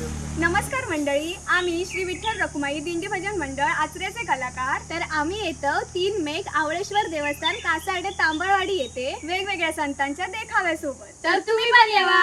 नमस्कार मंडळी आम्ही श्री विठ्ठल रखुमाई दिंडी भजन मंडळ आचऱ्याचे कलाकार. तर आम्ही येतो तीन मेघ आवळेश्वर देवस्थान कासारडे तांबळवाडी येथे वेगवेगळ्या संतांच्या देखाव्यासोबत. तर तुम्ही पण येवा.